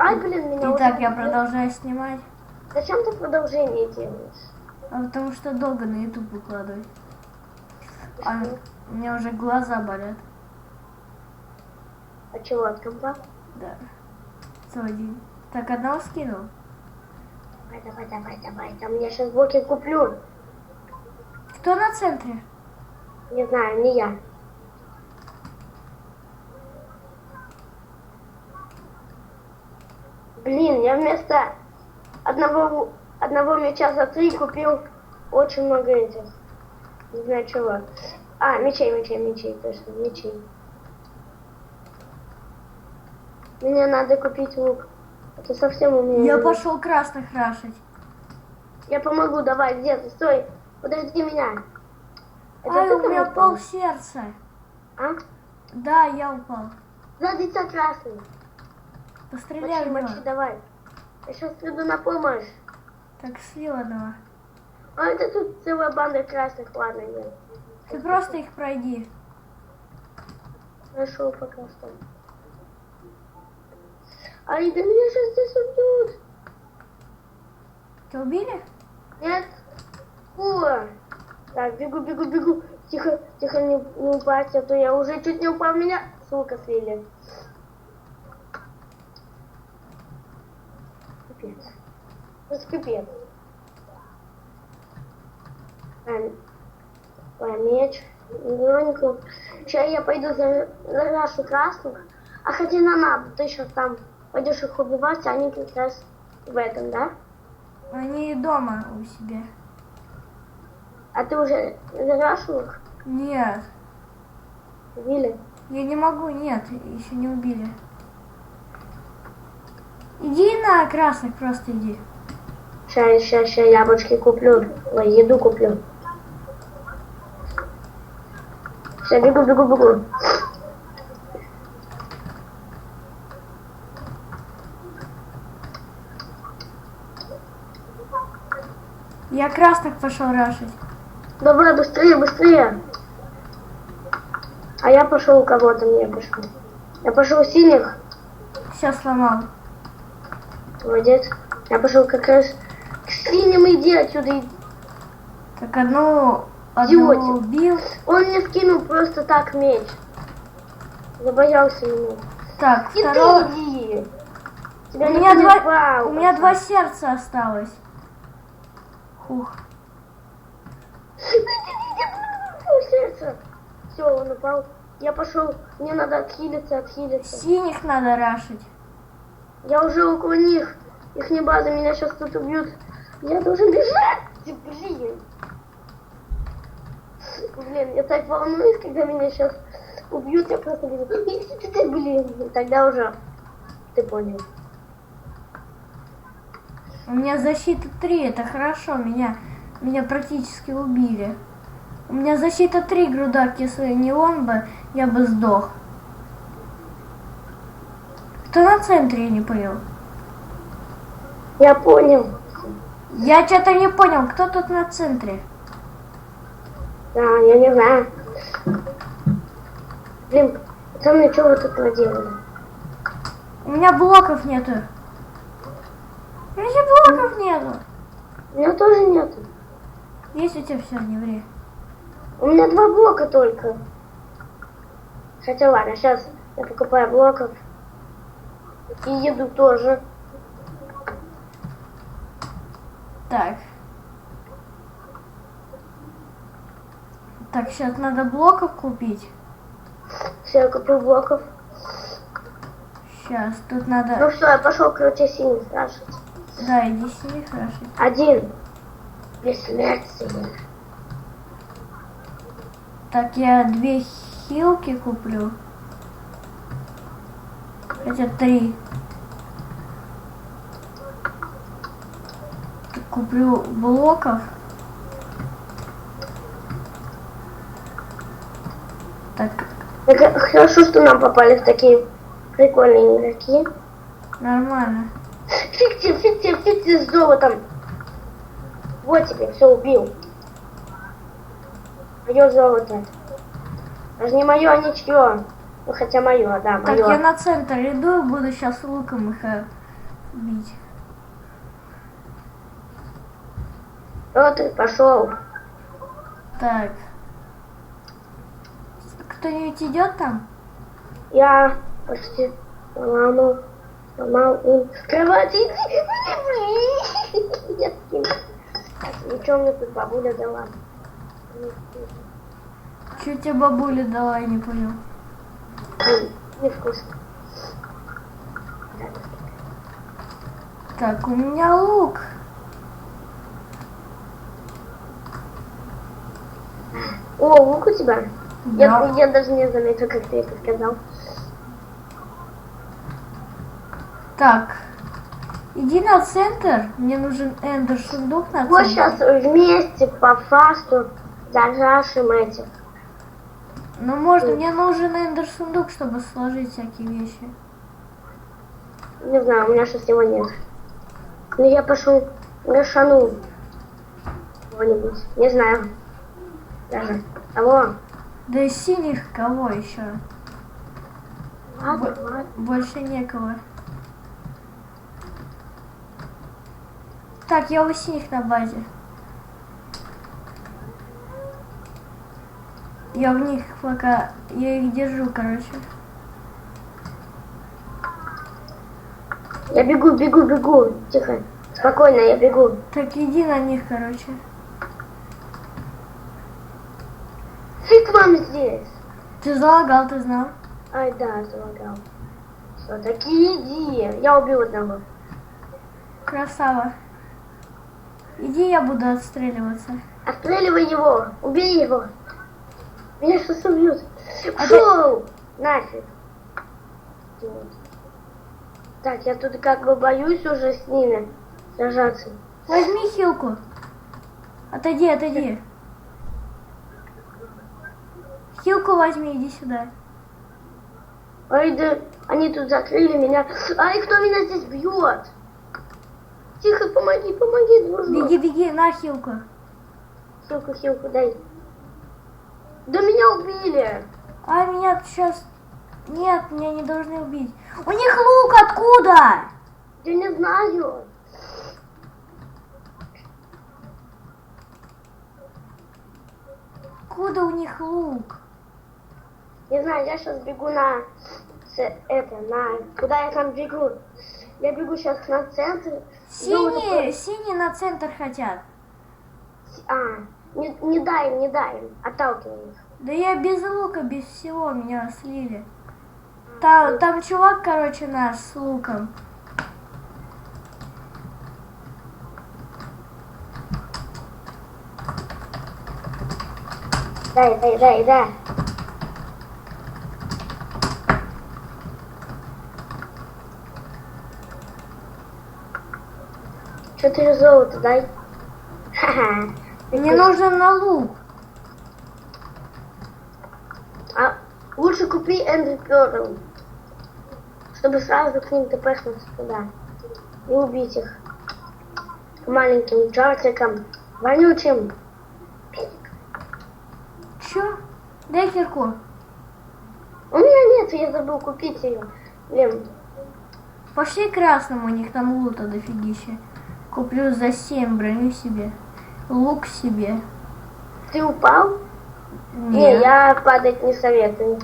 Ай, блин, меня Итак, я продолжаю снимать. Зачем ты продолжение делаешь? А потому что долго на YouTube выкладывать. А у меня уже глаза болят. А чего от компа? Да. Целый день. Так, одного скинул. Давай, давай, давай, давай. Там я сейчас блоки куплю. Кто на центре? Не знаю, не я. Блин, я вместо одного, одного мяча за три купил очень много этих. Не знаю чего. А, мечей, мечей, мечей, точно, мечей. Мне надо купить лук. Это совсем у меня. Я нет. пошел красных рашить. Я помогу, давай, где ты? Стой! Подожди меня. Это Ай, у меня упал? сердца. А? Да, я упал. Тебя красный. В него. мочи, давай. Я сейчас приду на помощь. Так, слил одного. А это тут целая банда красных, ладно, я Ты просто их пройди. нашел пока что. Ай, да меня сейчас здесь убьют. Тебя убили? Нет? Фу. Так, бегу, бегу, бегу. Тихо, тихо, не, не упасть, а то я уже чуть не упал, меня сука слили. Пипец. Ай, ой, меч. Легонько. Сейчас я пойду за, за нашу красных. А хотя не надо, ты сейчас там пойдешь их убивать, а они как раз в этом, да? Они дома у себя. А ты уже зарашил их? Нет. Убили? Я не могу, нет, еще не убили. Иди на красных, просто иди. Сейчас, сейчас, сейчас яблочки куплю. Ой, еду куплю. Все, бегу, бегу, бегу. Я красных пошел рашить. Давай, быстрее, быстрее. А я пошел у кого-то, мне пошел. Я пошел синих. Все сломал. Молодец. Я пошел как раз к синим, иди отсюда. Так одну, одного Идиотик. убил. Он мне скинул просто так меч. Забоялся ему. Так, И второго. ты иди. Тебя У меня, два, звал, у меня два сердца осталось. Хух. сердце. Все, он упал. Я пошел. Мне надо отхилиться, отхилиться. Синих надо рашить. Я уже около них. Их не база, меня сейчас тут убьют. Я должен бежать. Блин. Блин, я так волнуюсь, когда меня сейчас убьют. Я просто говорю, «Иди ты, ты, блин. Тогда уже ты понял. У меня защита 3, это хорошо, меня, меня практически убили. У меня защита 3, грудак, если не он бы, я бы сдох. Кто на центре, я не понял. Я понял. Я что-то не понял, кто тут на центре? Да, я не знаю. Блин, пацаны, что вы тут наделали? У меня блоков нету. У меня блоков нету. У меня тоже нету. Есть у тебя все, не ври. У меня два блока только. Хотя ладно, сейчас я покупаю блоков. И еду тоже. Так. Так, сейчас надо блоков купить. Все, я купил блоков. Сейчас, тут надо... Ну что, я пошел, короче, синий спрашивать. Да, иди синих рашить. Один. Бессмертие. Так, я две хилки куплю. Хотя три. Куплю блоков. Так, Так, э, хорошо, что нам попали в такие прикольные игроки. нормально. Фикти, фикти, фикти с золотом. Вот тебе, все, убил. Мое золото. Даже не мое, а ничье. Хотя мое, да, Так, я на центр иду буду сейчас луком их э, бить. Что ты пошел? Так. Кто-нибудь идет там? Я почти поломал, поломал им кровать. Иди, иди. Так, ничего мне тут бабуля дала. Что тебе бабуля дала, я не понял. Невкусно. Так, у меня лук. О, лук у тебя? Я, Да. я даже не заметил, как ты это сказал. Так. Иди на центр. Мне нужен эндер сундук на Вот центр. сейчас вместе по фасту зажашим этих. Ну, можно, мне нужен эндер сундук, чтобы сложить всякие вещи. Не знаю, у меня сейчас его нет. Ну я пошел гашану кого-нибудь. Не знаю. Даже. Кого? Да из синих кого еще? Ладно, ладно. Больше некого. Так, я у синих на базе. Я в них пока... Я их держу, короче. Я бегу, бегу, бегу. Тихо. Спокойно, я бегу. Так, иди на них, короче. Фиг вам здесь. Ты залагал, ты знал? Ай, да, залагал. Все, таки иди. Я убил одного. Красава. Иди, я буду отстреливаться. Отстреливай его. Убей его. Меня сейчас убьют. Шоу! Нафиг. Вот. Так, я тут как бы боюсь уже с ними сражаться. Возьми хилку. Отойди, отойди. Хилку возьми, иди сюда. Ай, да они тут закрыли меня. Ай, кто меня здесь бьет? Тихо, помоги, помоги, дружок. Беги, беги, на хилку. Хилку, хилку, дай. Да меня убили. А меня сейчас... Нет, меня не должны убить. У них лук откуда? Я не знаю. Откуда у них лук? Не знаю, я сейчас бегу на... это, на... Куда я там бегу? Я бегу сейчас на центр. Синие, синие на центр хотят. А, не, не дай им, не дай им. Отталкивай их. Да я без лука, без всего меня слили. Там, там чувак, короче, наш с луком. Дай, дай, дай, дай. Четыре золота дай. Ха-ха. Мне нужен на лук. А лучше купи Эндри Перл, чтобы сразу к ним тпхнуться туда и убить их маленьким джартиком, вонючим. Чё? Дай кирку. У меня нет, я забыл купить ее. Блин, Пошли красному, у них там лута дофигища. Куплю за 7 броню себе. Лук себе. ты упал? Не, Нет. я падать не советую.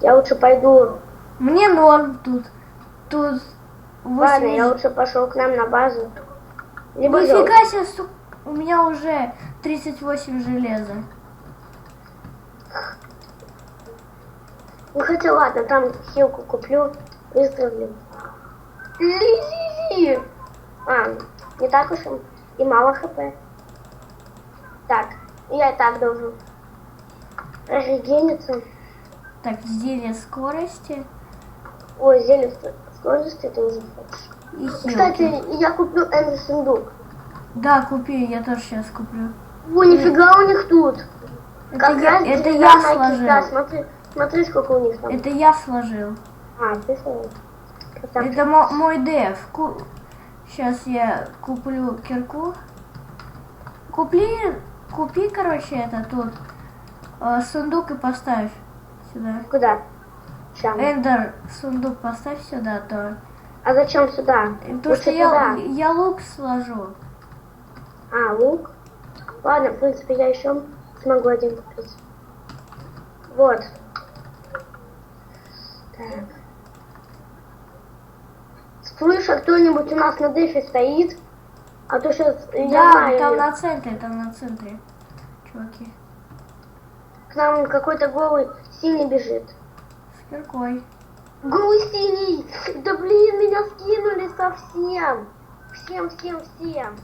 Я лучше пойду. Мне норм тут. Тут Ладно, я 80. лучше пошел к нам на базу. Либо. Нифига себе, су- у меня уже 38 железа. Ну хотя ладно, там хилку куплю, выздоровлю. Ли-ли-ли. А, не так уж и мало хп. Так, я так должен регениться. Так, зелье скорости Ой, зелье ск- скорости ты уже хочешь. и хилки. Кстати, я куплю Энди сундук. Да, купи, я тоже сейчас куплю. О, нифига у них тут. Это Как я, раз это я сложил. киста. Смотри, смотри, сколько у них там. Это я сложил. А, ты сложил. Это мо- мой деф. Сейчас я куплю кирку. Купи, купи, короче, это тут э, сундук и поставь сюда. Куда? Сейчас. Эндер, сундук поставь сюда, то А зачем сюда? То, Лучше что я, туда. я лук сложу. А, лук. Ладно, в принципе, я еще смогу один купить. Вот. Так. Слышь, а кто-нибудь у нас на дефе стоит? А то сейчас я да, знаю, там на центре, там на центре. Чуваки. к нам какой-то голый синий бежит. С киркой. Голый синий! Да блин, меня скинули совсем! Всем, всем, всем!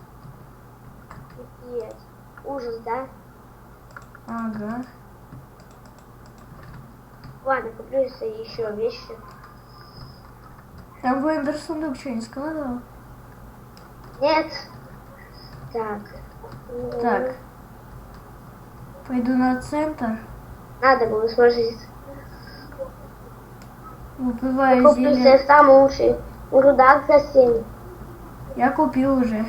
Пипец. Ужас, да? Ага. Ладно, куплю еще вещи. Там Вендер сундук что не складывал? Нет. Так. Так. Пойду на центр. Надо было сложить. Выпиваю Куплю зелье. себе самый лучший рудак за 7. Я купил уже.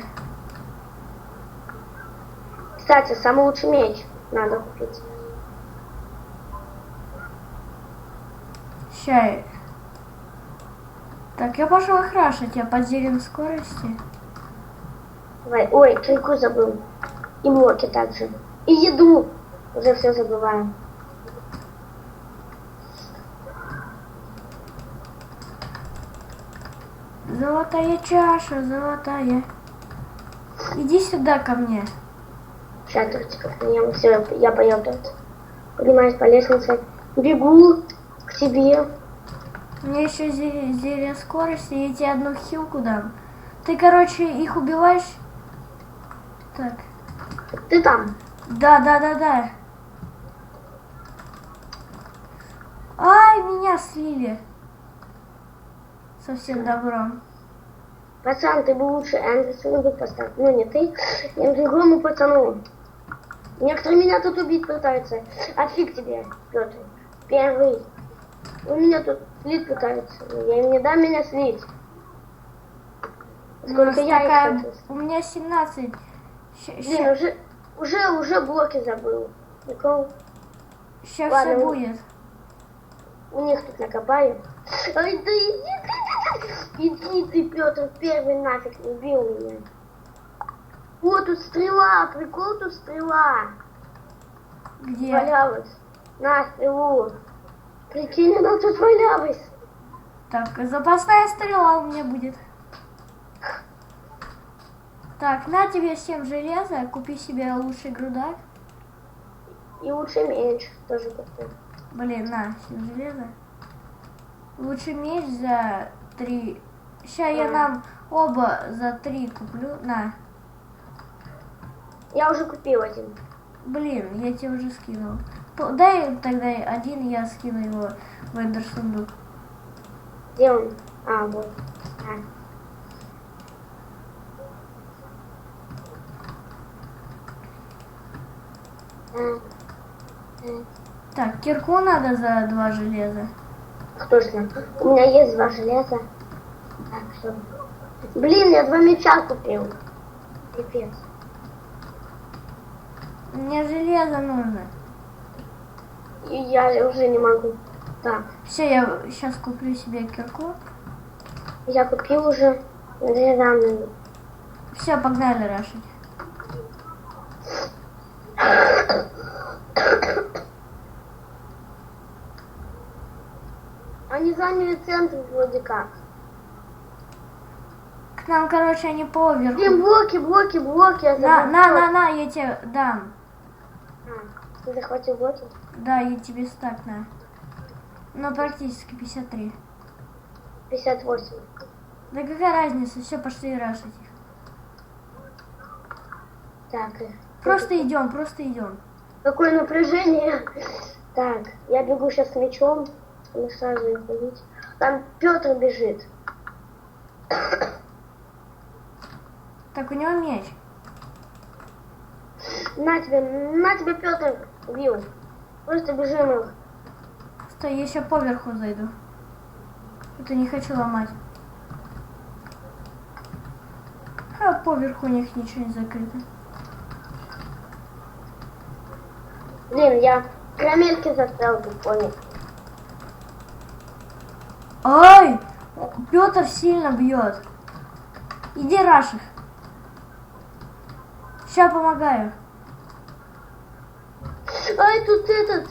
Кстати, самый лучший меч надо купить. Ща. Так, я пошел их рашить. Я зелем скорости. Давай. Ой, кирку забыл. И блоки также. И еду. Уже все забываю. Золотая чаша, золотая. Иди сюда ко мне. Сейчас, тортиков наем. Все, я поел торт. Поднимаюсь по лестнице. Бегу к тебе. У меня еще зелье скорости, я тебе одну хилку дам. Ты, короче, их убиваешь? Так. Ты там. Да, да, да, да. Ай, меня слили. Совсем добром. Пацан, ты бы лучше Эндерсона поставил. Ну, не ты, не другому пацану. Некоторые меня тут убить пытаются. А фиг тебе, Петр. Первый. У меня тут слить пытаются. но Я им не дам меня слить. Сколько я такая-. У меня 17. Ща, Блин, уже, уже, уже блоки забыл. Прикол. все ладно. будет. У них тут накопаю. Ой, да иди иди ты, Петр, первый нафиг не убил меня. Вот тут стрела, прикол тут стрела. Где? Валялась. На стрелу. Прикинь, она тут валялась. Так, запасная стрела у меня будет. Так, на тебе 7 железа, купи себе лучший грудак. И лучше меч тоже купил. Блин, на, 7 железа. Лучший меч за 3. Сейчас я А. нам оба за 3 куплю. На. Я уже купил один. Блин, я тебе уже скинул. Дай тогда один, я скину его в эндер сундук. Где он? А, вот. А. Так, кирку надо за два железа. Кто знает? У меня есть два железа. Так, все. Блин, я два меча купил. Пипец. Мне железо нужно. И я уже не могу. Так, Все, я сейчас куплю себе кирку. я купил уже деревянную. Все, погнали рашить. Они заняли центр вроде как. К нам, короче, они поверху. Блин, блоки, блоки, блоки. Я На, на, на, на, я тебе дам. А, ты захватил блоки? Да, я тебе стак на. Ну, практически 53. 58. Да какая разница, все, пошли рашить их. Так, э, Просто идем, просто идем. какое напряжение. Так, я бегу сейчас с мечом, чтобы сразу их убить. Там Петр бежит. Так, у него меч. На тебе, на тебе, Петр, убил. Просто бежим их. Стой, я еще поверху зайду. Это не хочу ломать. А поверху у них ничего не закрыто. Блин, я карамельки застрял, ты понял. Ай! Петр сильно бьет. Иди, Раших. Сейчас помогаю. Ай, тут этот.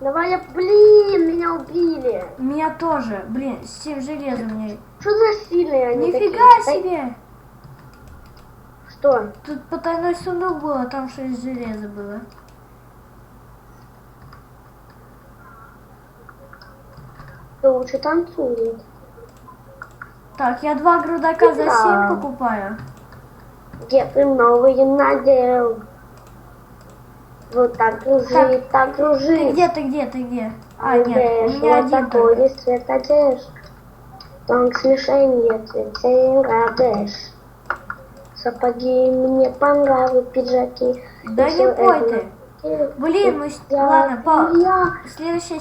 Давай я, блин, меня убили. Меня тоже. Блин, с тем железом мне. Что за сильные они Нифига такие? себе! Что? Тут потайной сундук был, а там 6 железа было. Кто лучше танцует? Так, я два грудака за. 7 покупаю. Где ты новые надел? Вот так кружи, Так, так Ты кружи. где, ты где, ты где? А, нет, у Одежь, меня вот один такой только. цвет одежд. Тонк смешение цветей радеш. Сапоги мне понравились, пиджаки. Да не пой ты. Блин, мы... Я- Ладно, по... Следующая